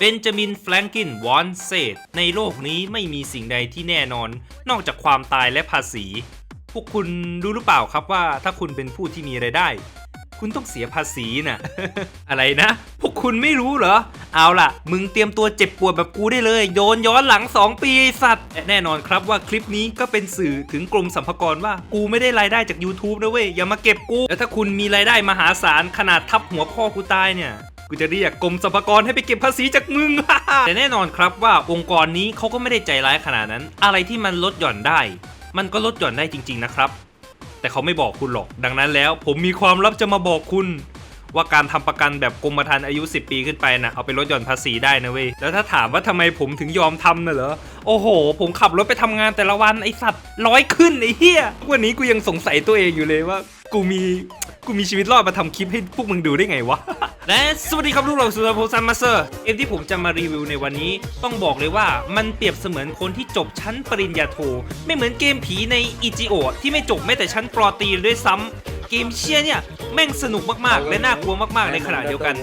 เบนจามินแฟรงกินวอนเซตในโลกนี้ไม่มีสิ่งใดที่แน่นอน นอกจากความตายและภาษี พวกคุณรู้หรือเปล่าครับว่า ถ้าคุณเป็นผู้ที่มีไรายได้ คุณต้องเสียภาษีน่ะ อะไรนะ พวกคุณไม่รู้เหรอ เอาล่ะ มึงเตรียมตัวเจ็บปวดแบบกูได้เลย โดนย้อนหลัง 2 ปีสัตว์และแน่นอนครับว่าคลิปนี้ก็เป็นสื่อถึงกรมสรรพากรว่ากูไม่ได้รายได้จาก YouTube นะเว้ยอย่ามาเก็บกูแล้วถ้าคุณมีรายได้มหาศาลขนาดทับหัวพ่อกูตายเนี่ย กูจะเรียกกรมสรรพากรให้ไปเก็บภาษีจากมึง แต่แน่นอนครับว่าองค์กรนี้เขาก็ไม่ได้ใจร้ายขนาดนั้น อะไรที่มันลดหย่อนได้ มันก็ลดหย่อนได้จริง ๆ นะครับ แต่เขาไม่บอกคุณหรอก ดังนั้นแล้ว ผมมีความลับจะมาบอกคุณ ว่าการทำประกันแบบกรมธรรม์อายุ 10 ปีขึ้นไปนะเอาไปลดหย่อนภาษีได้นะเว้ย แล้วถ้าถามว่าทำไมผมถึงยอมทำน่ะเหรอ โอ้โห ผมขับรถไปทำงานแต่ละวันไอสัตว์ร้อยขึ้นไอเฮียวันนี้กูยังสงสัยตัวเองอยู่เลยว่า กูมีกูมีชีวิตรอดมาทำคลิปให้พวกมึงดูได้ไงวะ และสวัสดีครับลูกเราสุดาโพซันมาเซอร์เกมที่ผมจะมารีวิวในวันนี้ ต้องบอกเลยว่ามันเปรียบเสมือนคนที่จบชั้นปริญญาโท ไม่เหมือนเกมผีในอีจีโอที่ไม่จบแม้แต่ชั้นปรอตีด้วยซ้ำ เกมเชียเนี่ยแม่งสนุกมากๆ และน่ากลัวมากๆในขณะเดียวกัน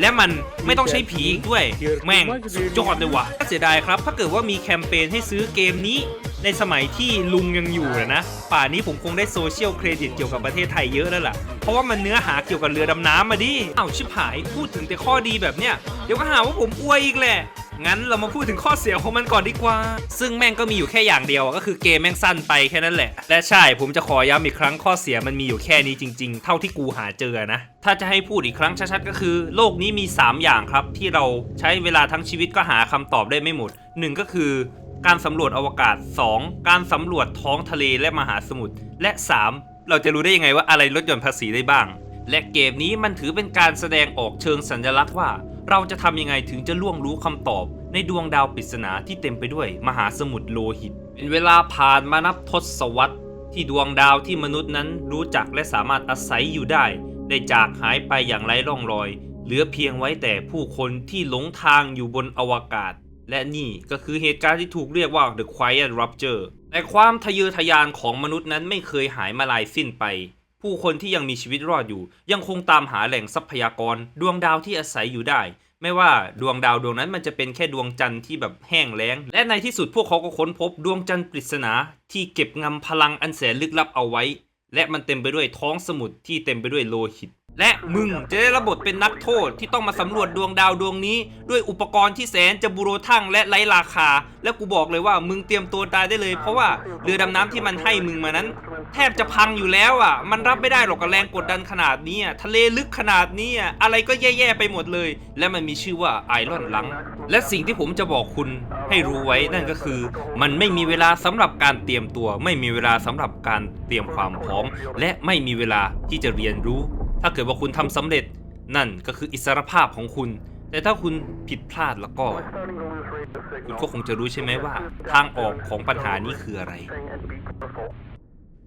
และมันไม่ต้องใช้ผีอีกด้วย แม่งสุดยอดเลยว่ะเสียดายครับ ถ้าเกิดว่ามีแคมเปญให้ซื้อเกมนี้ในสมัยที่ลุงยังอยู่นะนะป่านนี้ผมคงได้โซเชียลเครดิตเกี่ยวกับประเทศไทยเยอะแล้วล่ะ เพราะว่ามันเนื้อหาเกี่ยวกับเรือดำน้ำมาดิอ้าวชิบหายพูดถึงแต่ข้อดีแบบเนี้ยเดี๋ยวก็หาว่าผมอวยอีกแหละ งั้นเรามาพูดถึงข้อเสียของมันก่อนดีกว่า ซึ่งแม่งก็มีอยู่แค่อย่างเดียวก็คือเกมแม่งสั้นไปแค่นั้นแหละ และใช่ผมจะขอย้ำอีกครั้งข้อเสียมันมีอยู่แค่นี้จริง ๆ เท่าที่กูหาเจอนะ ถ้าจะให้พูดอีกครั้งชัดๆก็คือ โลกนี้มี 3 อย่างครับ ที่เราใช้เวลาทั้งชีวิตก็หาคำตอบได้ไม่หมดหนึ่งก็คือการสำรวจอวกาศ 2. การสำรวจท้องทะเลและมหาสมุทรและ 3. เราจะรู้ได้ยังไงว่าอะไรลดหย่อนภาษีได้บ้าง และเกมนี้มันถือเป็นการแสดงออกเชิงสัญลักษณ์ว่า เราจะทำยังไงถึงจะล่วงรู้คำตอบ ในดวงดาวปริศนาที่เต็มไปด้วยมหาสมุทรโลหิต เป็นเวลาผ่านมานับทศวรรษที่ดวงดาวที่มนุษย์นั้นรู้จักและสามารถอาศัยอยู่ได้ ได้จากหายไปอย่างไร้ร่องรอย เหลือเพียงไว้แต่ผู้คนที่หลงทางอยู่บนอวกาศ และนี่ก็คือเหตุการณ์ที่ถูกเรียกว่า The Quiet Rupture แต่ความทะเยอทะยานของมนุษย์นั้นไม่เคยหายมาลายสิ้นไป ผู้คนที่ยังมีชีวิตรอดอยู่ ยังคงตามหาแหล่งทรัพยากร ดวงดาวที่อาศัยอยู่ได้ ไม่ว่าดวงดาวดวงนั้นมันจะเป็นแค่ดวงจันทร์ที่แบบแห้งแล้ง และในที่สุดพวกเขาก็ค้นพบดวงจันทร์ปริศนาที่เก็บงำพลังอันแสนลึกลับเอาไว้ และมันเต็มไปด้วยท้องสมุทรที่เต็มไปด้วยโลหิต และมึงจะได้รับบทเป็นนักโทษที่ต้องมาสำรวจดวงดาวดวงนี้ ด้วยอุปกรณ์ที่แสนจะบูโรทั่งและไร้ราคา และกูบอกเลยว่ามึงเตรียมตัวตายได้เลย เพราะว่าเรือดำน้ำที่มันให้มึงมานั้น แทบจะพังอยู่แล้วอะ มันรับไม่ได้หรอกกับแรงกดดันขนาดนี้ทะเลลึกขนาดนี้อะไรก็แย่ๆไปหมดเลย และมันมีชื่อว่าไอรอนลังและสิ่งที่ผมจะบอกคุณให้รู้ไว้นั่นก็คือ มันไม่มีเวลาสำหรับการเตรียมตัว ไม่มีเวลาสำหรับการเตรียมความพร้อม และไม่มีเวลาที่จะเรียนรู้ ถ้าเกิดว่าคุณทำสำเร็จนั่นก็คืออิสรภาพของคุณ แต่ถ้าคุณผิดพลาดแล้วก็ คุณก็คงจะรู้ใช่ไหมว่า ทางออกของปัญหานี้คืออะไร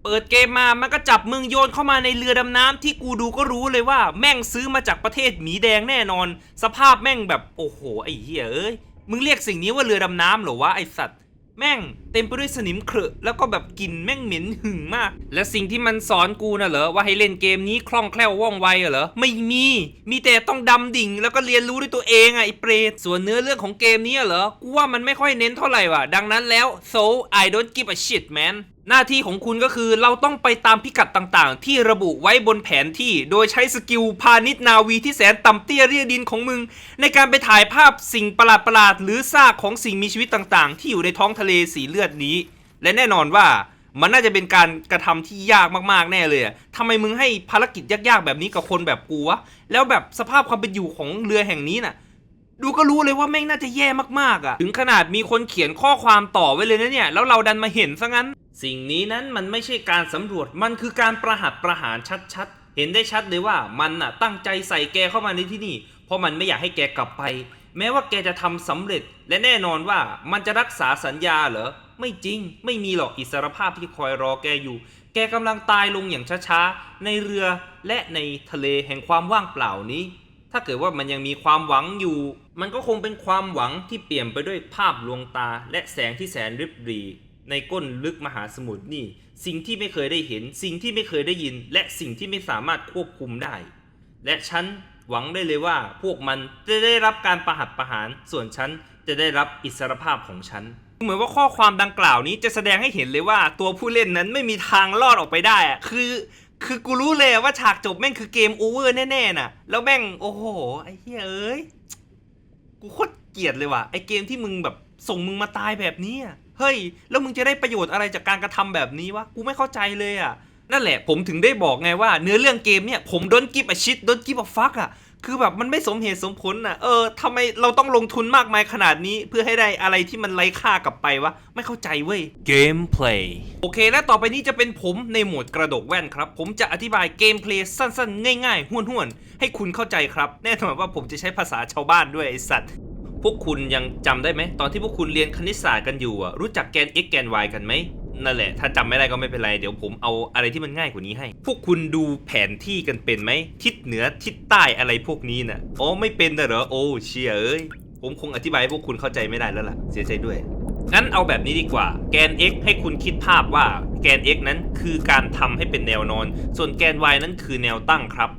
เปิดเกมมามันก็จับมึงโยนเข้ามาในเรือดำน้ำที่กูดูก็รู้เลยว่า แม่งซื้อมาจากประเทศหมีแดงแน่นอน สภาพแม่งแบบโอ้โหไอ้เหี้ยเอ้ยมึงเรียกสิ่งนี้ว่าเรือดำน้ำเหรอวะไอสัตว์ แม่งเต็มไปด้วยสนิมเครอะแล้วก็แบบกลิ่นแม่งเหม็นหึงมาก และสิ่งที่มันสอนกูน่ะเหรอว่าให้เล่นเกมนี้คล่องแคล่วว่องไวเหรอไม่มี มีแต่ต้องดำดิ่ง แล้วก็เรียนรู้ด้วยตัวเองอะไอเปรตส่วนเนื้อเรื่องของเกมนี้เหรอกูว่ามันไม่ค่อยเน้นเท่าไหร่ว่ะดังนั้นแล้ว so I don't give a shit man หน้าที่ของคุณก็คือเราต้องไปตามพิกัดต่างๆ ที่ระบุไว้บนแผนที่โดยใช้สกิลพาณิชย์นาวีที่แสนต่ำเตี้ยเรียดินของมึง ในการไปถ่ายภาพสิ่งประหลาดๆหรือซากของสิ่งมีชีวิตต่างๆ ที่อยู่ในท้องทะเลสีเลือดนี้ และแน่นอนว่ามันน่าจะเป็นการกระทำที่ยากมากๆแน่เลยทำไมมึงให้ภารกิจยากๆแบบนี้กับคนแบบกูวะแล้วแบบสภาพความเป็นอยู่ของเรือแห่งนี้น่ะดูก็รู้เลยว่าแม่งน่าจะแย่มากๆอะ ถึงขนาดมีคนเขียนข้อความต่อไว้เลยนะเนี่ย แล้วเราดันมาเห็นซะงั้น สิ่งนี้นั้นมันไม่ใช่การสำรวจมันคือการประหัตประหารชัดๆ เห็นได้ชัดเลยว่ามันน่ะตั้งใจใส่แกเข้ามาในที่นี่ เพราะมันไม่อยากให้แกกลับไป แม้ว่าแกจะทำสำเร็จ และแน่นอนว่ามันจะรักษาสัญญาเหรอไม่จริง ไม่มีหรอกอิสรภาพที่คอยรอแกอยู่ แกกำลังตายลงอย่างช้าๆในเรือและในทะเลแห่งความว่างเปล่านี้ ถ้าเกิดว่ามันยังมีความหวังอยู่ มันก็คงเป็นความหวังที่เปลี่ยมไปด้วยภาพลวงตาและแสงที่แสนริบหรี่ ในก้นลึกมหาสมุทรนี่ สิ่งที่ไม่เคยได้เห็น สิ่งที่ไม่เคยได้ยิน และสิ่งที่ไม่สามารถควบคุมได้ และฉันหวังได้เลยว่าพวกมันจะได้รับการประหัตประหาร ส่วนฉันจะได้รับอิสรภาพของฉันเหมือนว่าข้อความดังกล่าวนี้จะแสดงให้เห็นเลยว่าตัวผู้เล่นนั้นไม่มีทางรอดออกไปได้อะคือ คือกูรู้เลยว่าฉากจบแม่งคือเกมโอเวอร์แน่ๆน่ะ แล้วแม่งโอ้โหไอ้เฮ้ยเอ้ย กูโคตรเกลียดเลยว่ะไอเกมที่มึงแบบส่งมึงมาตายแบบนี้อะ เฮ้ย แล้วมึงจะได้ประโยชน์อะไรจากการกระทำแบบนี้วะ กูไม่เข้าใจเลยอะ นั่นแหละผมถึงได้บอกไงว่าเนื้อเรื่องเกมเนี่ย ผมโดนกิฟต์อะชิดโดนกิฟต์อะฟักอะคือแบบมันไม่สมเหตุสมผลอะ เออทำไมเราต้องลงทุนมากมายขนาดนี้ เพื่อให้ได้อะไรที่มันไร้ค่ากลับไปวะ ไม่เข้าใจเว้ย เกมเพลย์โอเค และต่อไปนี้จะเป็นผมในโหมดกระดกแว่นครับ ผมจะอธิบายเกมเพลย์สั้นๆ ง่ายๆ ห้วนๆ ให้คุณเข้าใจครับ แน่นอนว่าผมจะใช้ภาษาชาวบ้านด้วยไอสัตว์ พวกคุณยังจำได้ไหมตอนที่พวกคุณเรียนคณิตศาสตร์กันอยู่อะรู้จักแกน x แกน y กันไหมนั่นแหละ ถ้าจำไม่ได้ก็ไม่เป็นไร เดี๋ยวผมเอาอะไรที่มันง่ายกว่านี้ให้ พวกคุณดูแผนที่กันเป็นไหม ทิศเหนือทิศใต้อะไรพวกนี้น่ะอ๋อไม่เป็นนะเหรอ โอ้เชียเอ้ย ผมคงอธิบายให้พวกคุณเข้าใจไม่ได้แล้วล่ะ เสียใจด้วย งั้นเอาแบบนี้ดีกว่า แกน x ให้คุณคิดภาพว่าแกน x นั้นคือการทำให้เป็นแนวนอน ส่วนแกน y นั้นคือแนวตั้งครับ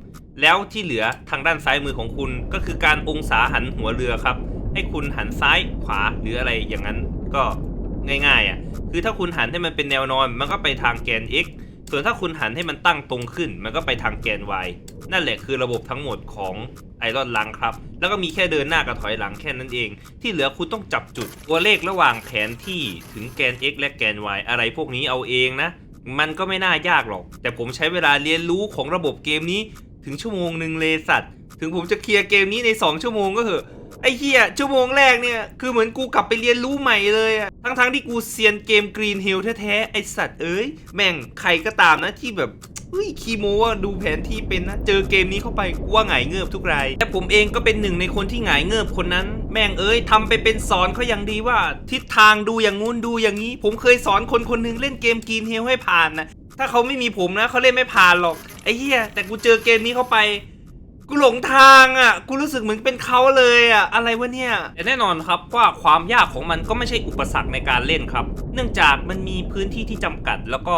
แล้วที่เหลือทางด้านซ้ายมือของคุณก็คือการองศาหันหัวเรือครับ ให้คุณหันซ้ายขวาหรืออะไรอย่างนั้นก็ง่ายๆอะคือถ้าคุณหันให้มันเป็นแนวนอน มันก็ไปทางแกน x ส่วนถ้าคุณหันให้มันตั้งตรงขึ้น มันก็ไปทางแกน y นั่นแหละคือระบบทั้งหมดของไอรอนลังครับ แล้วก็มีแค่เดินหน้ากับถอยหลังแค่นั้นเอง ที่เหลือคุณต้องจับจุดตัวเลขระหว่างแผนที่ถึงแกน x และแกน y อะไรพวกนี้เอาเองนะ มันก็ไม่น่ายากหรอก แต่ผมใช้เวลาเรียนรู้ของระบบเกมนี้ ถึงชั่วโมงหนึ่งเลยสัตว์ถึงผมจะเคลียร์เกมนี้ใน 2 ชั่วโมงก็เหอะไอ้เหี้ยชั่วโมงแรกเนี่ย คือเหมือนกูกลับไปเรียนรู้ใหม่เลยอะทั้งๆที่กูเซียนเกมกรีนฮิลแท้ๆไอสัตว์เอ้ย แม่งใครก็ตามนะที่แบบเฮ้ยคีโมว่าดูแผนที่เป็นนะ เจอเกมนี้เข้าไปกูว่าหงายเงือบทุกรายแต่ผมเองก็เป็นหนึ่งในคนที่หงายเงือบคนนั้น แม่งเอ้ยทำไปเป็นสอนเขาอย่างดีว่า ทิศทางดูอย่างงู้นดูอย่างนี้ ผมเคยสอนคนคนหนึงเล่นเกมกรีนฮิลให้ผ่านนะ ถ้าเขาไม่มีผมนะเขาเล่นไม่ผ่านหรอกไอ้เหี้ยแต่กูเจอเกมนี้เข้าไป กูหลงทางอะ กูรู้สึกเหมือนเป็นเขาเลยอะ อะไรวะเนี่ยแต่แน่นอนครับว่าความยากของมันก็ไม่ใช่อุปสรรคในการเล่นครับ เนื่องจากมันมีพื้นที่ที่จำกัดแล้วก็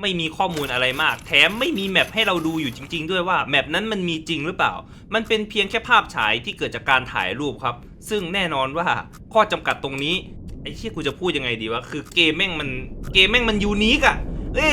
ไม่มีข้อมูลอะไรมาก แถมไม่มีแมปให้เราดูอยู่จริง ๆ ด้วยว่าแมปนั้นมันมีจริงหรือเปล่า มันเป็นเพียงแค่ภาพฉายที่เกิดจากการถ่ายรูปครับ ซึ่งแน่นอนว่าข้อจำกัดตรงนี้ไอ้เชี่ยกูจะพูดยังไงดีวะคือเกมแม่งมันเกมแม่งมันยูนิคอะ เอ้ย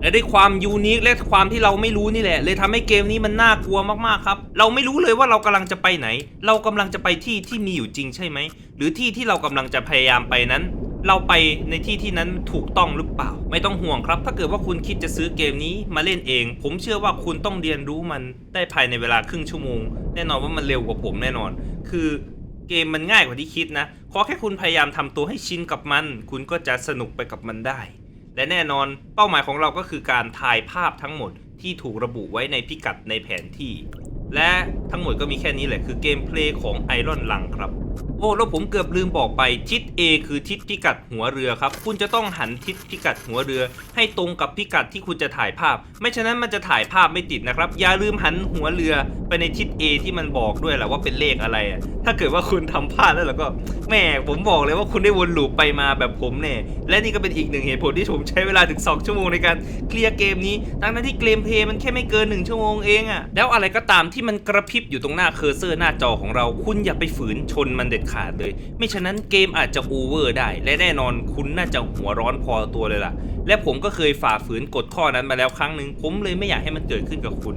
และด้วยความยูนิคและความที่เราไม่รู้นี่แหละ เลยทำให้เกมนี้มันน่ากลัวมากๆครับ เราไม่รู้เลยว่าเรากำลังจะไปไหน เรากำลังจะไปที่ที่มีอยู่จริงใช่ไหม หรือที่ที่เรากำลังจะพยายามไปนั้น เราไปในที่ที่นั้นถูกต้องหรือเปล่า ไม่ต้องห่วงครับ ถ้าเกิดว่าคุณคิดจะซื้อเกมนี้มาเล่นเอง ผมเชื่อว่าคุณต้องเรียนรู้มันได้ภายในเวลาครึ่งชั่วโมง แน่นอนว่ามันเร็วกว่าผมแน่นอน คือเกมมันง่ายกว่าที่คิดนะ ขอแค่คุณพยายามทำตัวให้ชินกับมัน คุณก็จะสนุกไปกับมันได้ และแน่นอนเป้าหมายของเราก็คือการถ่ายภาพทั้งหมดที่ถูกระบุไว้ในพิกัดในแผนที่ และทั้งหมดก็มีแค่นี้แหละคือเกมเพลย์ของไอรอนลังครับ โอ้แล้วผมเกือบลืมบอกไปทิศ A คือทิศพิกัดหัวเรือครับ คุณจะต้องหันทิศพิกัดหัวเรือ ให้ตรงกับพิกัดที่คุณจะถ่ายภาพ ไม่ฉะนั้นมันจะถ่ายภาพไม่ติดนะครับ อย่าลืมหันหัวเรือไปในทิศ A ที่มันบอกด้วยแหละว่าเป็นเลขอะไรอะถ้าเกิดว่าคุณทำพลาดแล้วแล้วก็แหม่ผมบอกเลยว่าคุณได้วนลูปไปมาแบบผมแน่และนี่ก็เป็นอีกหนึ่งเหตุผลที่ผมใช้เวลาถึง 2 ชั่วโมงในการเคลียร์เกมนี้ทั้งนั้นที่เกมเพลย์มันแค่ไม่เกิน 1 ชั่วโมงเองอะแล้วอะไรก็ตามที่มันกระพริบอยู่ตรงหน้าเคอร์เซอร์หน้าจอของเรา คุณอย่าไปฝืนชนมันเด็ดขาดเลย ไม่ฉะนั้นเกมอาจจะโอเวอร์ได้ และแน่นอนคุณน่าจะหัวร้อนพอตัวเลยล่ะ และผมก็เคยฝ่าฝืนกฎข้อนั้นมาแล้วครั้งหนึ่งผมเลยไม่อยากให้มันเกิดขึ้นกับคุณ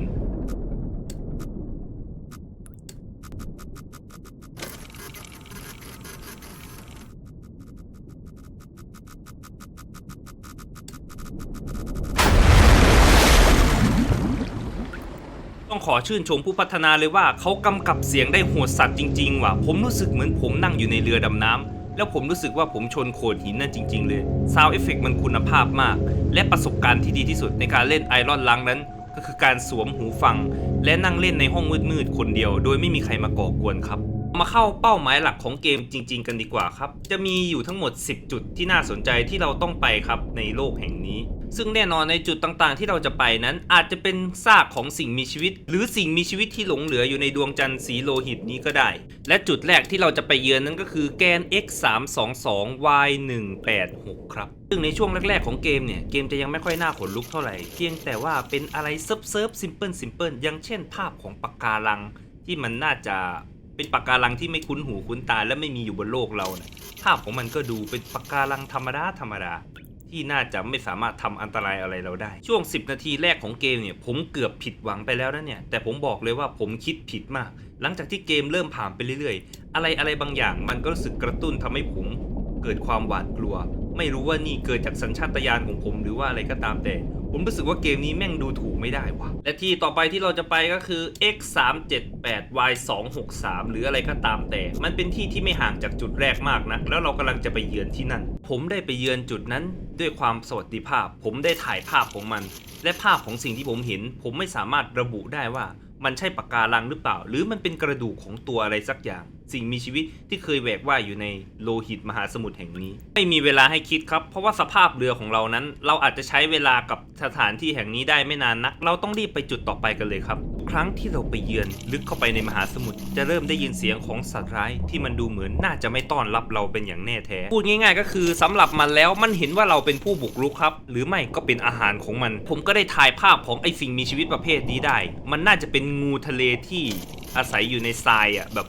ขอชื่นชมผู้พัฒนาเลยว่าเขากำกับเสียงได้โหดสัตว์จริงๆว่ะ ผมรู้สึกเหมือนผมนั่งอยู่ในเรือดำน้ำแล้วผมรู้สึกว่าผมชนโขดหินนั่นจริง ๆ เลยซาวเอฟเฟกมันคุณภาพมาก และประสบการณ์ที่ดีที่สุดในการเล่นไอรอนลังนั้น ก็คือการสวมหูฟัง และนั่งเล่นในห้องมืดๆคนเดียว โดยไม่มีใครมาก่อกวนครับ มาเข้าเป้าหมายหลักของเกมจริง ๆ กันดีกว่าครับ จะมีอยู่ทั้งหมด 10 จุดที่น่าสนใจที่เราต้องไปครับในโลกแห่งนี้ ซึ่งแน่นอนในจุดต่างๆ ที่เราจะไปนั้น อาจจะเป็นซากของสิ่งมีชีวิต หรือสิ่งมีชีวิตที่หลงเหลืออยู่ในดวงจันทร์สีโลหิตนี้ก็ได้ และจุดแรกที่เราจะไปเยือนนั้นก็คือแกน x 3 2 2 y 1 8 6ครับซึ่งในช่วงแรกๆของเกมเนี่ยเกมจะยังไม่ค่อยน่าขนลุกเท่าไหร่เพียงแต่ว่าเป็นอะไรเซิร์ฟเซิร์ฟซิมเพิลซิมเพิลอย่างเช่น ภาพของปากการังที่มันน่าจะ เป็นปากการังที่ไม่คุ้นหูคุ้นตาและไม่มีอยู่บนโลกเรานะภาพของมันก็ดูเป็นปากการังธรรมดาธรรมดาที่น่าจะไม่สามารถทำอันตรายอะไรเราได้ ช่วง 10 นาทีแรกของเกมเนี่ย ผมเกือบผิดหวังไปแล้วนะเนี่ย แต่ผมบอกเลยว่าผมคิดผิดมาก หลังจากที่เกมเริ่มผ่านไปเรื่อยๆ อะไรอะไรบางอย่างมันก็รู้สึกกระตุ้นทำให้ผมเกิดความหวาดกลัว ไม่รู้ว่านี่เกิดจากสัญชาตญาณของผมหรือว่าอะไรก็ตามแต่ ผมรู้สึกว่าเกมนี้แม่งดูถูกไม่ได้ว่ะและที่ต่อไปที่เราจะไปก็คือ x 3 7 8 y 2 6 3หรืออะไรก็ตามแต่ มันเป็นที่ที่ไม่ห่างจากจุดแรกมากนะแล้วเรากำลังจะไปเยือนที่นั่น ผมได้ไปเยือนจุดนั้นด้วยความสวัสดิภาพ ผมได้ถ่ายภาพของมัน และภาพของสิ่งที่ผมเห็น ผมไม่สามารถระบุได้ว่ามันใช่ปะการังหรือเปล่า หรือมันเป็นกระดูกของตัวอะไรสักอย่างสิ่งมีชีวิตที่เคยแหวกว่ายอยู่ในโลหิตมหาสมุทรแห่งนี้ ไม่มีเวลาให้คิดครับ เพราะว่าสภาพเรือของเรานั้น เราอาจจะใช้เวลากับสถานที่แห่งนี้ได้ไม่นานนัก เราต้องรีบไปจุดต่อไปกันเลยครับ ครั้งที่เราไปเยือนลึกเข้าไปในมหาสมุทรจะเริ่มได้ยินเสียงของสัตว์ร้ายที่มันดูเหมือนน่าจะไม่ต้อนรับเราเป็นอย่างแน่แท้พูดง่าย ๆ ก็คือสำหรับมันแล้วมันเห็นว่าเราเป็นผู้บุกรุกครับ หรือไม่ก็เป็นอาหารของมัน ผมก็ได้ถ่ายภาพของไอสิ่งมีชีวิตประเภทนี้ได้ มันน่าจะเป็นงูทะเลที่อาศัยอยู่ในทรายอะแบบ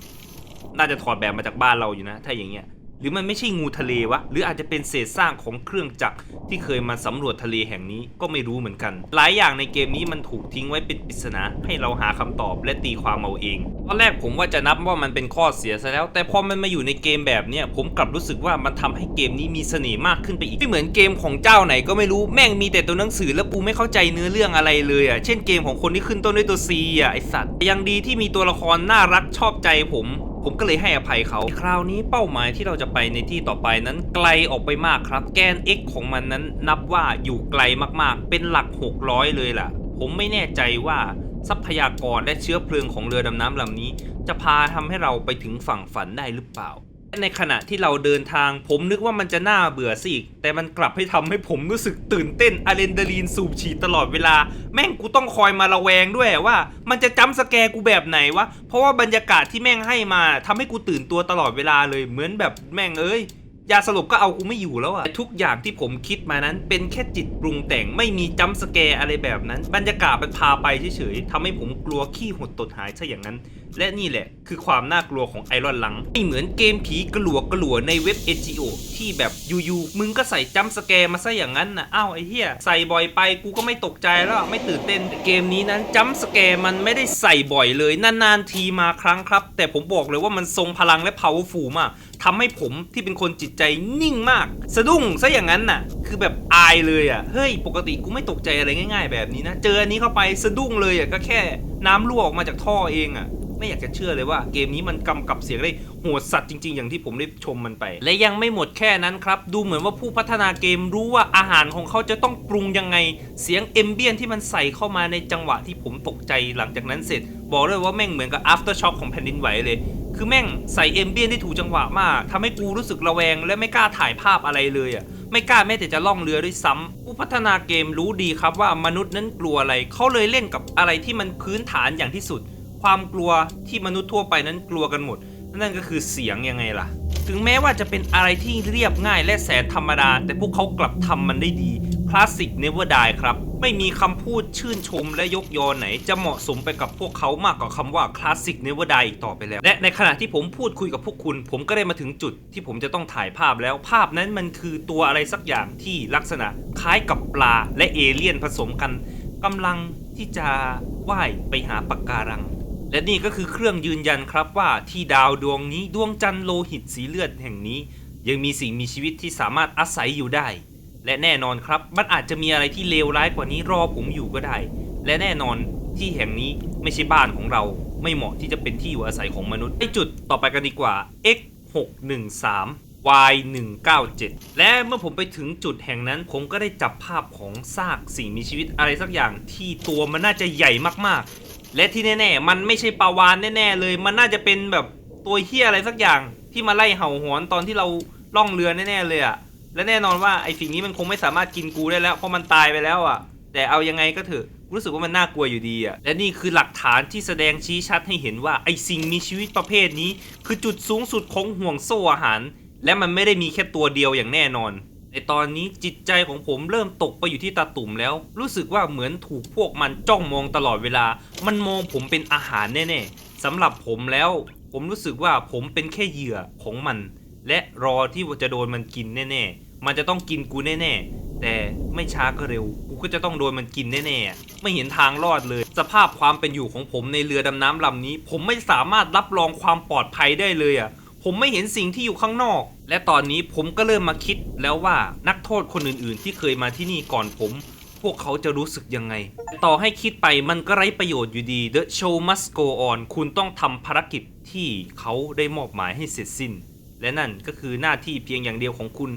น่าจะถอดแบบมาจากบ้านเราอยู่นะ ถ้าอย่างเงี้ย หรือมันไม่ใช่งูทะเลวะ หรืออาจจะเป็นเศษสร้างของเครื่องจักรที่เคยมาสำรวจทะเลแห่งนี้ก็ไม่รู้เหมือนกัน หลายอย่างในเกมนี้มันถูกทิ้งไว้เป็นปริศนาให้เราหาคำตอบและตีความเอาเอง ตอนแรกผมว่าจะนับว่ามันเป็นข้อเสียซะแล้ว แต่พอมันมาอยู่ในเกมแบบเนี้ยผมกลับรู้สึกว่ามันทำให้เกมนี้มีเสน่ห์มากขึ้นไปอีกไม่เหมือนเกมของเจ้าไหนก็ไม่รู้แม่งมีแต่ตัวหนังสือแล้วกูไม่เข้าใจเนื้อเรื่องอะไรเลยอะ เช่นเกมของคนที่ขึ้นต้นด้วยตัว C อะไอสัตว์ยังดีที่มีตัวละครน่ารักชอบใจผม ผมก็เลยให้อภัยเขา คราวนี้เป้าหมายที่เราจะไปในที่ต่อไปนั้นไกลออกไปมากครับ แกน x ของมันนั้นนับว่าอยู่ไกลมากๆ เป็นหลัก 600 เลยล่ะ ผมไม่แน่ใจว่าทรัพยากรและเชื้อเพลิงของเรือดำน้ำลำนี้ จะพาทำให้เราไปถึงฝั่งฝันได้หรือเปล่า ในขณะที่เราเดินทางผมนึกว่ามันจะน่าเบื่อสิแต่มันกลับให้ทำให้ผมรู้สึกตื่นเต้นอะดรีนาลีนสูบฉีดตลอดเวลา แม่งกูต้องคอยมาระแวงด้วยว่า มันจะจำสแกกูแบบไหนวะเพราะว่าบรรยากาศที่แม่งให้มาทำให้กูตื่นตัวตลอดเวลาเลยเหมือนแบบแม่งเอ้ย ยาสลบก็เอากูไม่อยู่แล้วอะทุกอย่างที่ผมคิดมานั้น เป็นแค่จิตปรุงแต่งไม่มีจัมสแกร์อะไรแบบนั้น บรรยากาศมันพาไปเฉยๆทำให้ผมกลัวขี้หดตดหายซะอย่างนั้น และนี่แหละ คือความน่ากลัวของไอรอนลังไม่เหมือนเกมผีกลัวกลัวในเว็บ NGO ที่แบบอยู่ๆมึงก็ใส่จัมสแกร์มาซะอย่างนั้นนะอ้าวไอ้เหี้ยใส่บ่อยไปกูก็ไม่ตกใจแล้วไม่ตื่นเต้นเกมนี้นั้นจัมสแกร์มันไม่ได้ใส่บ่อยเลยนานๆทีมาครั้งครับ แต่ผมบอกเลยว่ามันทรงพลังและ powerful มาก ทำให้ผมที่เป็นคนจิตใจนิ่งมาก สะดุ้งซะอย่างนั้นน่ะ คือแบบอายเลยอะเฮ้ยปกติกูไม่ตกใจอะไรง่าย ๆ แบบนี้นะ เจออันนี้เข้าไปสะดุ้งเลยอะก็แค่น้ำรั่วออกมาจากท่อเองอะไม่อยากจะเชื่อเลยว่าเกมนี้มันกำกับเสียงได้โหดสัตว์จริงๆ อย่างที่ผมได้ชมมันไป และยังไม่หมดแค่นั้นครับ ดูเหมือนว่าผู้พัฒนาเกมรู้ว่าอาหารของเขาจะต้องปรุงยังไง เสียงเอมเบียนที่มันใส่เข้ามาในจังหวะที่ผมตกใจหลังจากนั้นเสร็จ บอกเลยว่าแม่งเหมือนกับ after shock ของแผ่นดินไหวเลย คือแม่งใส่เอมเบียนได้ถูกจังหวะมากทำให้กูรู้สึกระแวง และไม่กล้าถ่ายภาพอะไรเลยอะไม่กล้าแม้แต่จะล่องเรือด้วยซ้ำผู้พัฒนาเกมรู้ดีครับว่ามนุษย์นั้นกลัวอะไรเขาเลยเล่นกับอะไรที่มันพื้นฐานอย่างที่สุด ความกลัวที่มนุษย์ทั่วไปนั้นกลัวกันหมด นั่นก็คือเสียงยังไงล่ะ ถึงแม้ว่าจะเป็นอะไรที่เรียบง่ายและแสนธรรมดา แต่พวกเขากลับทำมันได้ดี คลาสสิกเนเวอร์ดครับ ไม่มีคำพูดชื่นชมและยกยอไหน จะเหมาะสมไปกับพวกเขามากกว่าคำว่าคลาสสิกเนเวอร์ดอีกต่อไปแล้ว และในขณะที่ผมพูดคุยกับพวกคุณ ผมก็ได้มาถึงจุดที่ผมจะต้องถ่ายภาพแล้วภาพนั้นมันคือตัวอะไรสักอย่างที่ลักษณะคล้ายกับปลาและเอเลี่ยนผสมกันกำลังที่จะว่ายไปหาปะการัง และนี่ก็คือเครื่องยืนยันครับว่าที่ดาวดวงนี้ดวงจันทร์โลหิตสีเลือดแห่งนี้ ยังมีสิ่งมีชีวิตที่สามารถอาศัยอยู่ได้ และแน่นอนครับ มันอาจจะมีอะไรที่เลวร้ายกว่านี้รอผมอยู่ก็ได้ และแน่นอนที่แห่งนี้ไม่ใช่บ้านของเรา ไม่เหมาะที่จะเป็นที่อยู่อาศัยของมนุษย์ไอจุดต่อไปกันดีกว่า x 6 1 3 y 1 9 7และเมื่อผมไปถึงจุดแห่งนั้น ผมก็ได้จับภาพของซากสิ่งมีชีวิตอะไรสักอย่างที่ตัวมันน่าจะใหญ่มากๆ และที่แน่ ๆ มันไม่ใช่ปลาวานแน่ๆเลย มันน่าจะเป็นแบบตัวเฮี้ยอะไรสักอย่างที่มาไล่เห่าหอนตอนที่เราล่องเรือแน่ๆเลยอะ และแน่นอนว่าไอสิ่งนี้มันคงไม่สามารถกินกูได้แล้ว เพราะมันตายไปแล้วอะ แต่เอายังไงก็เถอะรู้สึกว่ามันน่ากลัวอยู่ดีอะและนี่คือหลักฐานที่แสดงชี้ชัดให้เห็นว่าไอสิ่งมีชีวิตประเภทนี้ คือจุดสูงสุดของห่วงโซ่อาหาร และมันไม่ได้มีแค่ตัวเดียวอย่างแน่นอนในตอนนี้จิตใจของผมเริ่มตกไปอยู่ที่ตาตุ่มแล้ว รู้สึกว่าเหมือนถูกพวกมันจ้องมองตลอดเวลา มันมองผมเป็นอาหารแน่ๆสำหรับผมแล้ว ผมรู้สึกว่าผมเป็นแค่เหยื่อของมัน และรอที่จะโดนมันกินแน่ๆ มันจะต้องกินกูแน่ๆ แต่ไม่ช้าก็เร็ว กูก็จะต้องโดนมันกินแน่ๆ ไม่เห็นทางรอดเลย สภาพความเป็นอยู่ของผมในเรือดำน้ำลำนี้ ผมไม่สามารถรับรองความปลอดภัยได้เลยอะ ผมไม่เห็นสิ่งที่อยู่ข้างนอก และตอนนี้ผมก็เริ่มมาคิดแล้วว่านักโทษคนอื่น ๆ ที่เคยมาที่นี่ก่อนผม พวกเขาจะรู้สึกยังไง ต่อให้คิดไปมันก็ไร้ประโยชน์อยู่ดี The show must go on คุณต้องทำภารกิจที่เขาได้มอบหมายให้เสร็จสิ้น และนั่นก็คือหน้าที่เพียงอย่างเดียวของคุณ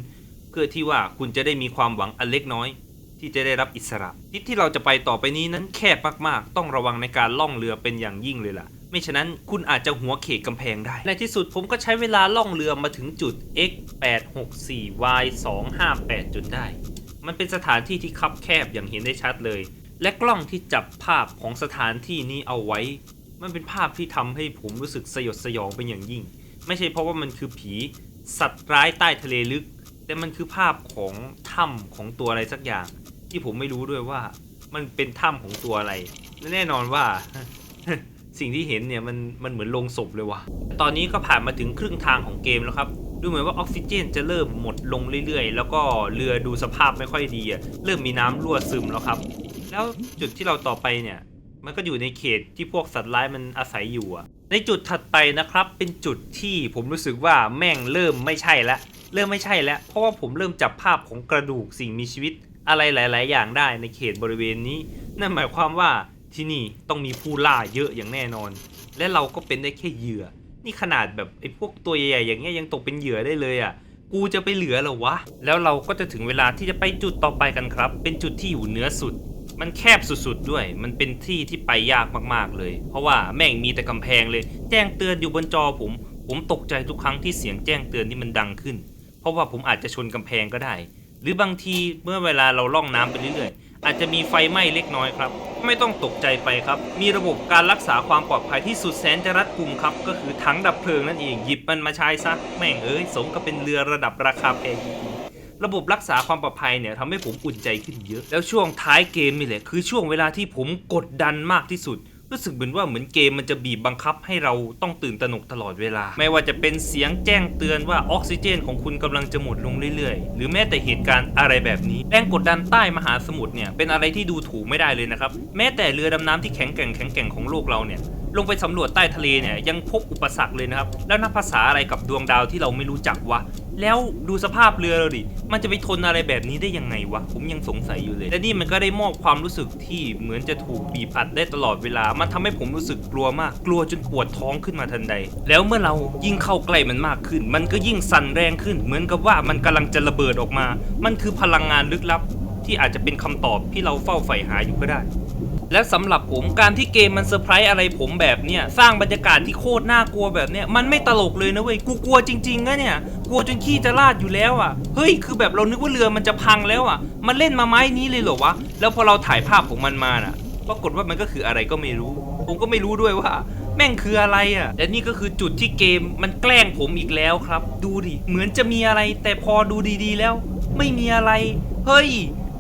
เพื่อที่ว่าคุณจะได้มีความหวังอันเล็กน้อย ที่จะได้รับอิสระ ทิศที่เราจะไปต่อไปนี้นั้นแคบมากๆ ต้องระวังในการล่องเรือเป็นอย่างยิ่งเลยล่ะ ไม่ฉะนั้นคุณอาจจะหัวเขกกำแพงได้ ในที่สุดผมก็ใช้เวลาล่องเรือมาถึงจุด x 8 6 4 y 2 5 8จุดได้ มันเป็นสถานที่ที่คับแคบอย่างเห็นได้ชัดเลย และกล้องที่จับภาพของสถานที่นี้เอาไว้ มันเป็นภาพที่ทำให้ผมรู้สึกสยดสยองเป็นอย่างยิ่ง ไม่ใช่เพราะว่ามันคือผีสัตว์ร้ายใต้ทะเลลึก แต่มันคือภาพของถ้ำของตัวอะไรสักอย่าง ที่ผมไม่รู้ด้วยว่ามันเป็นถ้ำของตัวอะไรและแน่นอนว่า สิ่งที่เห็นเนี่ยมันมันเหมือนโลงศพเลยว่ะตอนนี้ก็ผ่านมาถึงครึ่งทางของเกมแล้วครับดูเหมือนว่าออกซิเจนจะเริ่มหมดลงเรื่อยๆ แล้วก็เรือดูสภาพไม่ค่อยดีอะเริ่มมีน้ำรั่วซึมแล้วครับ แล้วจุดที่เราต่อไปเนี่ย มันก็อยู่ในเขตที่พวกสัตว์ร้ายมันอาศัยอยู่อะ ในจุดถัดไปนะครับ เป็นจุดที่ผมรู้สึกว่าแม่งเริ่มไม่ใช่แล้วเริ่มไม่ใช่แล้วเพราะว่าผมเริ่มจับภาพของกระดูกสิ่งมีชีวิตอะไรหลาย ๆ อย่างได้ในเขตบริเวณนี้ นั่นหมายความว่าที่นี่ต้องมีผู้ล่าเยอะอย่างแน่นอน และเราก็เป็นได้แค่เหยื่อ นี่ขนาดแบบไอ้พวกตัวใหญ่ๆอย่างเงี้ยยังตกเป็นเหยื่อได้เลยอะกูจะไปเหลือเหรอวะ แล้วเราก็จะถึงเวลาที่จะไปจุดต่อไปกันครับ เป็นจุดที่อยู่เหนือสุด มันแคบสุดๆด้วย มันเป็นที่ที่ไปยากมากๆเลย เพราะว่าแม่งมีแต่กำแพงเลย แจ้งเตือนอยู่บนจอผม ผมตกใจทุกครั้งที่เสียงแจ้งเตือนที่มันดังขึ้น เพราะว่าผมอาจจะชนกำแพงก็ได้ หรือบางทีเมื่อเวลาเราล่องน้ำไปเรื่อยๆ อาจจะมีไฟไหม้เล็กน้อยครับ ไม่ต้องตกใจไปครับ มีระบบการรักษาความปลอดภัยที่สุดแสนจะรัดกุมครับ ก็คือถังดับเพลิงนั่นเอง หยิบมันมาใช้ซะ แม่งเอ้ย สมกับเป็นเรือระดับราคาแพง ระบบรักษาความปลอดภัยเนี่ยทำให้ผมอุ่นใจขึ้นเยอะ แล้วช่วงท้ายเกมนี่แหละคือช่วงเวลาที่ผมกดดันมากที่สุดรู้สึกเหมือนว่าเหมือนเกมมันจะบีบบังคับให้เราต้องตื่นตระหนกตลอดเวลา ไม่ว่าจะเป็นเสียงแจ้งเตือนว่าออกซิเจนของคุณกำลังจะหมดลงเรื่อยๆ หรือแม้แต่เหตุการณ์อะไรแบบนี้แรงกดดันใต้มหาสมุทรเนี่ยเป็นอะไรที่ดูถูกไม่ได้เลยนะครับ แม้แต่เรือดำน้ำที่แข็งแกร่งแข็งแกร่งของโลกเราเนี่ย ลงไปสำรวจใต้ทะเลเนี่ยยังพบอุปสรรคเลยนะครับ แล้วนับภาษาอะไรกับดวงดาวที่เราไม่รู้จักวะ แล้วดูสภาพเรือเราดิ มันจะไปทนอะไรแบบนี้ได้ยังไงวะ ผมยังสงสัยอยู่เลย และนี่มันก็ได้มอบความรู้สึกที่เหมือนจะถูกบีบอัดได้ตลอดเวลา มันทำให้ผมรู้สึกกลัวมาก กลัวจนปวดท้องขึ้นมาทันใด แล้วเมื่อเรายิ่งเข้าใกล้มันมากขึ้น มันก็ยิ่งสั่นแรงขึ้น เหมือนกับว่ามันกำลังจะระเบิดออกมา มันคือพลังงานลึกลับ ที่อาจจะเป็นคำตอบที่เราเฝ้าใฝ่หาอยู่ก็ได้ และสำหรับผมการที่เกมมันเซอร์ไพรส์อะไรผมแบบเนี้ยสร้างบรรยากาศที่โคตรน่ากลัวแบบเนี้ยมันไม่ตลกเลยนะเว้ยกูกลัวจริงๆนะเนี่ยกลัวจนขี้จะลาดอยู่แล้วอะเฮ้ยคือแบบเรานึกว่าเรือมันจะพังแล้วอะ มันเล่นมาไม้นี้เลยเหรอวะแล้วพอเราถ่ายภาพของมันมาน่ะปรากฏว่ามันก็คืออะไรก็ไม่รู้ ผมก็ไม่รู้ด้วยว่า แม่งคืออะไรอะและนี่ก็คือจุดที่เกมมันแกล้งผมอีกแล้วครับ ดูดิเหมือนจะมีอะไร แต่พอดูดีๆแล้ว ไม่มีอะไร เฮ้ย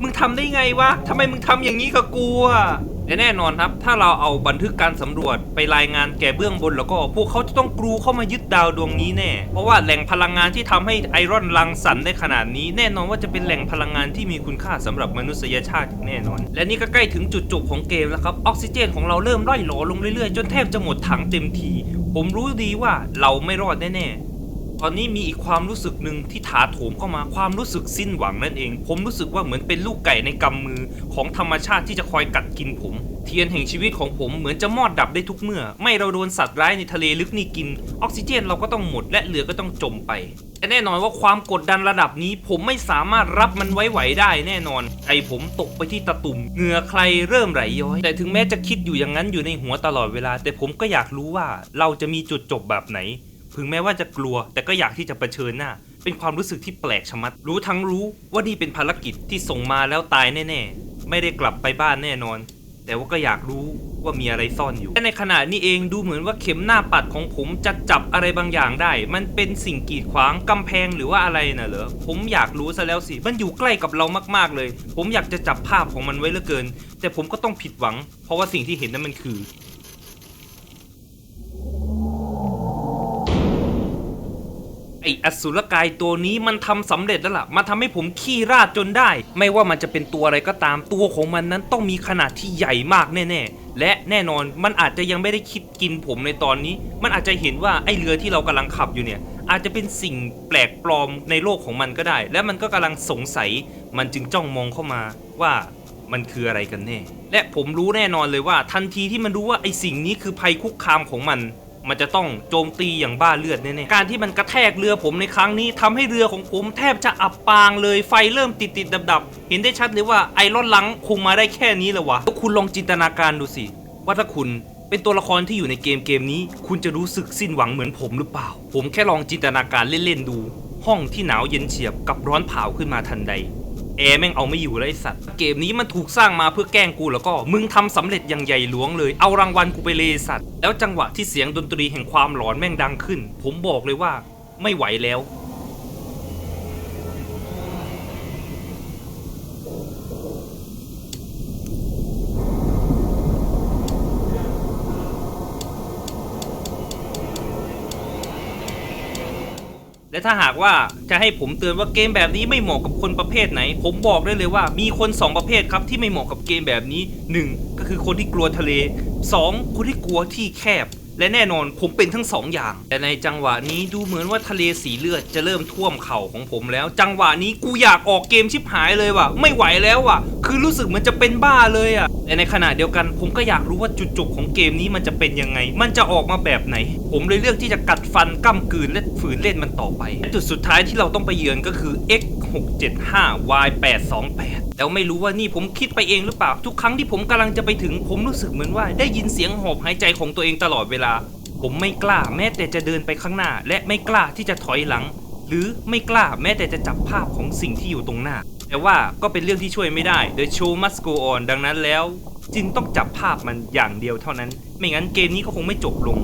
มึงทำได้ไงวะทำไมมึงทำอย่างนี้กับกูอะ และแน่นอนครับ ถ้าเราเอาบันทึกการสำรวจไปรายงานแก่เบื้องบน แล้วก็พวกเขาจะต้องกรูเข้ามายึดดาวดวงนี้แน่ เพราะว่าแหล่งพลังงานที่ทำให้ไอรอนรังสรรค์ได้ขนาดนี้แน่นอนว่าจะเป็นแหล่งพลังงานที่มีคุณค่าสำหรับมนุษยชาติแน่นอน และนี่ก็ใกล้ถึงจุดจบของเกมแล้วครับออกซิเจนของเราเริ่มร่อยหลอลงเรื่อยๆ จนแทบจะหมดถังเต็มที ผมรู้ดีว่าเราไม่รอดแน่ๆ ตอนนี้มีอีกความรู้สึกหนึ่งที่ถาโถมเข้ามาความรู้สึกสิ้นหวังนั่นเอง ผมรู้สึกว่าเหมือนเป็นลูกไก่ในกำมือของธรรมชาติที่จะคอยกัดกินผม เทียนแห่งชีวิตของผมเหมือนจะมอดดับได้ทุกเมื่อ ไม่เราโดนสัตว์ร้ายในทะเลลึกนี่กิน ออกซิเจนเราก็ต้องหมดและเรือก็ต้องจมไปแต่แน่นอนว่าความกดดันระดับนี้ ผมไม่สามารถรับมันไว้ไหวได้แน่นอนใจผมตกไปที่ตะตุ่มเหงื่อใครเริ่มไหลย้อย แต่ถึงแม้จะคิดอยู่อย่างนั้นอยู่ในหัวตลอดเวลา แต่ผมก็อยากรู้ว่าเราจะมีจุดจบแบบไหน ถึงแม้ว่าจะกลัว แต่ก็อยากที่จะเผชิญหน้า เป็นความรู้สึกที่แปลกชะมัด รู้ทั้งรู้ว่านี่เป็นภารกิจที่ส่งมาแล้วตายแน่ๆ ไม่ได้กลับไปบ้านแน่นอน แต่ว่าก็อยากรู้ว่ามีอะไรซ่อนอยู่และในขณะนี้เองดูเหมือนว่าเข็มหน้าปัดของผมจะจับอะไรบางอย่างได้ มันเป็นสิ่งกีดขวางกำแพงหรือว่าอะไรน่ะเหรอ ผมอยากรู้ซะแล้วสิ มันอยู่ใกล้กับเรามากๆเลย ผมอยากจะจับภาพของมันไว้เหลือเกิน แต่ผมก็ต้องผิดหวัง เพราะว่าสิ่งที่เห็นนั้นมันคือ ไออสุรกายตัวนี้มันทำสำเร็จแล้วล่ะมันทำให้ผมขี้ราดจนได้ ไม่ว่ามันจะเป็นตัวอะไรก็ตามตัวของมันนั้นต้องมีขนาดที่ใหญ่มากแน่ๆ และแน่นอนมันอาจจะยังไม่ได้คิดกินผมในตอนนี้ มันอาจจะเห็นว่าไอเรือที่เรากำลังขับอยู่เนี่ย อาจจะเป็นสิ่งแปลกปลอมในโลกของมันก็ได้ และมันก็กำลังสงสัยมันจึงจ้องมองเข้ามาว่ามันคืออะไรกันแน่ และผมรู้แน่นอนเลยว่าทันทีที่มันรู้ว่าไอสิ่งนี้คือภัยคุกคามของมัน มันจะต้องโจมตีอย่างบ้าเลือดแน่ๆการที่มันกระแทกเรือผมในครั้งนี้ทำให้เรือของผมแทบจะอับปางเลยไฟเริ่มติดติดดับดับเห็นได้ชัดเลยว่าไอรอนลังคงมาได้แค่นี้แหละวะแล้วคุณลองจินตนาการดูสิ ว่าถ้าคุณเป็นตัวละครที่อยู่ในเกมเกมนี้ คุณจะรู้สึกสิ้นหวังเหมือนผมหรือเปล่า ผมแค่ลองจินตนาการเล่นๆดู ห้องที่หนาวเย็นเฉียบกับร้อนเผาขึ้นมาทันใด แอร์แม่งเอาไม่อยู่แล้วไอสัตว์ เกมนี้มันถูกสร้างมาเพื่อแกล้งกูแล้วก็ มึงทำสำเร็จอย่างใหญ่หลวงเลย เอารางวัลกูไปเลยสัตว์ แล้วจังหวะที่เสียงดนตรีแห่งความหลอนแม่งดังขึ้น ผมบอกเลยว่าไม่ไหวแล้ว และถ้าหากว่าจะให้ผมเตือนว่าเกมแบบนี้ไม่เหมาะกับคนประเภทไหน ผมบอกได้เลยว่ามีคน 2 ประเภทครับที่ไม่เหมาะกับเกมแบบนี้ 1. ก็คือคนที่กลัวทะเล 2. คนที่กลัวที่แคบ และแน่นอนผมเป็นทั้งสองอย่าง แต่ในจังหวะนี้ดูเหมือนว่าทะเลสีเลือดจะเริ่มท่วมเข่าของผมแล้ว จังหวะนี้กูอยากออกเกมชิบหายเลยว่ะ ไม่ไหวแล้วว่ะ คือรู้สึกเหมันจะเป็นบ้าเลยอะแต่ในขณะเดียวกัน ผมก็อยากรู้ว่าจุดจบของเกมนี้มันจะเป็นยังไง มันจะออกมาแบบไหน ผมเลยเลือกที่จะกัดฟันก้ำกืนและฝืนเล่นมันต่อไป จุดสุดท้ายที่เราต้องไปเยือนก็คือ x 675 y 828 แล้วไม่รู้ว่านี่ผมคิดไปเองหรือเปล่า ทุกครั้งที่ผมกำลังจะไปถึงผมรู้สึกเหมือนว่า ได้ยินเสียงหอบหายใจของตัวเองตลอดเวลา ผมไม่กล้าแม้แต่จะเดินไปข้างหน้า และไม่กล้าที่จะถอยหลัง หรือไม่กล้าแม้แต่จะจับภาพของสิ่งที่อยู่ตรงหน้า แต่ว่าก็เป็นเรื่องที่ช่วยไม่ได้ The show must go on ดังนั้นแล้ว จึงต้องจับภาพมันอย่างเดียวเท่านั้น ไม่งั้นเกมนี้ก็คงไม่จบลง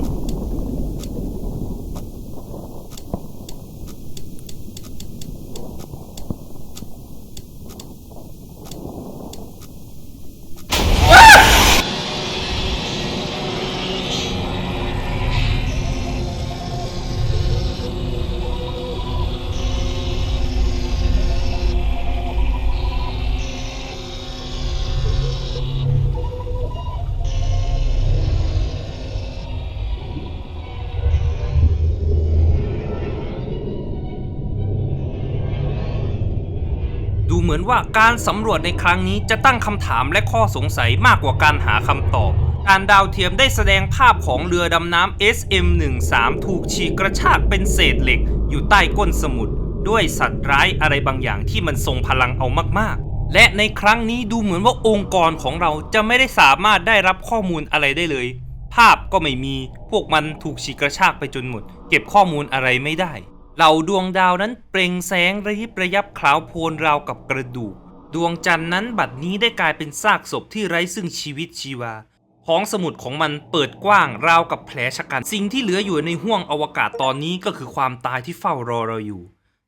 ว่าการสำรวจในครั้งนี้จะตั้งคำถามและข้อสงสัยมากกว่าการหาคำตอบการดาวเทียมได้แสดงภาพของเรือดำน้ำ SM13 ถูกฉีกกระชากเป็นเศษเหล็ก อยู่ใต้ก้นสมุทรด้วยสัตว์ร้ายอะไรบางอย่างที่มันทรงพลังเอามากๆ และในครั้งนี้ดูเหมือนว่าองค์กรของเราจะไม่ได้สามารถได้รับข้อมูลอะไรได้เลย ภาพก็ไม่มี พวกมันถูกฉีกกระชากไปจนหมด เก็บข้อมูลอะไรไม่ได้ เหล่าดวงดาวนั้นเปล่งแสงระยิบระยับขาวโพลนราวกับกระดูก ดวงจันทร์นั้นบัดนี้ได้กลายเป็นซากศพที่ไร้ซึ่งชีวิตชีวาห้องสมุดของมันเปิดกว้างราวกับแผลชะกัน สิ่งที่เหลืออยู่ในห้วงอวกาศตอนนี้ก็คือความตายที่เฝ้ารอเราอยู่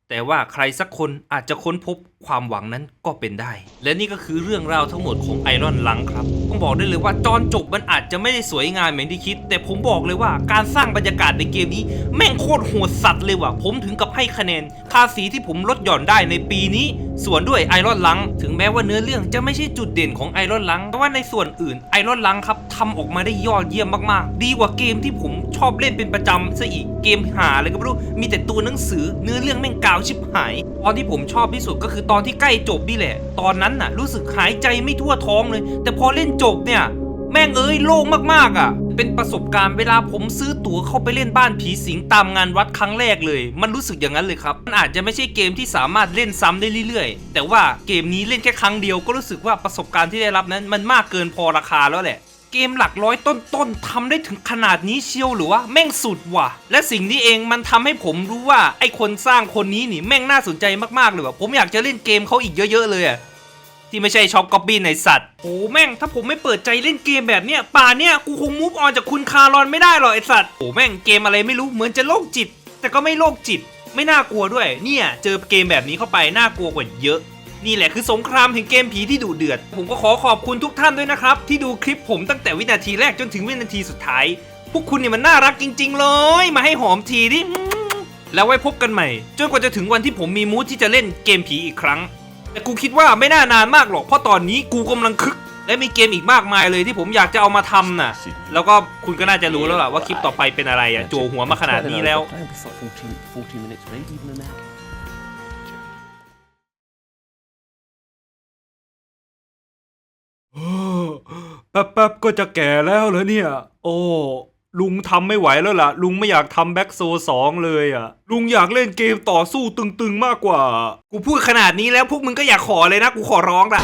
แต่ว่าใครสักคนอาจจะค้นพบความหวังนั้นก็เป็นได้ และนี่ก็คือเรื่องราวทั้งหมดของไอรอนลังครับ ต้องบอกได้เลยว่าตอนจบมันอาจจะไม่ได้สวยงามเหมือนที่คิด แต่ผมบอกเลยว่าการสร้างบรรยากาศในเกมนี้ แม่งโคตรโหดสัตว์เลยว่ะ ผมถึงกับให้คะแนน ภาษีที่ผมลดหย่อนได้ในปีนี้ ส่วนด้วยไอรอนลัง ถึงแม้ว่าเนื้อเรื่องจะไม่ใช่จุดเด่นของไอรอนลังแต่ว่าในส่วนอื่นไอรอนลังครับทำออกมาได้ยอดเยี่ยมมากๆ ดีกว่าเกมที่ผมชอบเล่นเป็นประจำซะอีกเกมหาอะไรก็ไม่รู้มีแต่ตัวหนังสือเนื้อเรื่องแม่งกาวชิบหายตอนที่ผมชอบที่สุดก็คือตอนที่ใกล้จบนี่แหละ ตอนนั้นน่ะรู้สึกหายใจไม่ทั่วท้องเลย แต่พอเล่นจบเนี่ย แม่งเอ้ยโล่งมากๆอะ เป็นประสบการณ์เวลาผมซื้อตั๋วเข้าไปเล่นบ้านผีสิงตามงานวัดครั้งแรกเลย มันรู้สึกอย่างนั้นเลยครับ มันอาจจะไม่ใช่เกมที่สามารถเล่นซ้ำได้เรื่อยๆ แต่ว่าเกมนี้เล่นแค่ครั้งเดียวก็รู้สึกว่าประสบการณ์ที่ได้รับนั้น มันมากเกินพอราคาแล้วแหละเกมหลักร้อยต้นๆทำได้ถึงขนาดนี้เชียวหรือวะแม่งสุดว่ะ และสิ่งนี้เองมันทำให้ผมรู้ว่าไอ้คนสร้างคนนี้นี่แม่งน่าสนใจมากๆเลยว่ะผมอยากจะเล่นเกมเขาอีกเยอะ ๆ เลยอะ ที่ไม่ใช่ช็อปก๊อปปี้ในสัตว์โอ้แม่งถ้าผมไม่เปิดใจเล่นเกมแบบเนี้ยป่านเนี้ยกูคงมูฟออนจากคุณคารอนไม่ได้หรอกไอสัตว์โอ้แม่งเกมอะไรไม่รู้เหมือนจะโรคจิต แต่ก็ไม่โรคจิต ไม่น่ากลัวด้วย เนี่ยเจอเกมแบบนี้เข้าไปน่ากลัวกว่าเยอะนี่แหละคือสงครามแห่งเกมผีที่ดุเดือด ผมก็ขอขอบคุณทุกท่านด้วยนะครับ ที่ดูคลิปผมตั้งแต่วินาทีแรกจนถึงวินาทีสุดท้าย พวกคุณเนี่ยมันน่ารักจริง ๆ เลย มาให้หอมทีดิแล้วไว้พบกันใหม่ จนกว่าจะถึงวันที่ผมมีมูทที่จะเล่นเกมผีอีกครั้ง แต่กูคิดว่าไม่น่านานมากหรอก เพราะตอนนี้กูกำลังคึก และมีเกมอีกมากมายเลยที่ผมอยากจะเอามาทำน่ะ แล้วก็คุณก็น่าจะรู้แล้วล่ะว่าคลิปต่อไปเป็นอะไรอะจั่วหัวมาขนาดนี้แล้ว Plan for like 14, 14 minutes, maybe even an hour. แป๊บๆก็จะแก่แล้วเหรอเนี่ย โอ้ ลุงทำไม่ไหวแล้วล่ะ ลุงไม่อยากทำแบ็กโซสองเลยอะ ลุงอยากเล่นเกมต่อสู้ตึงๆมากกว่า กูพูดขนาดนี้แล้วพวกมึงก็อยากขอเลยนะ กูขอร้องละ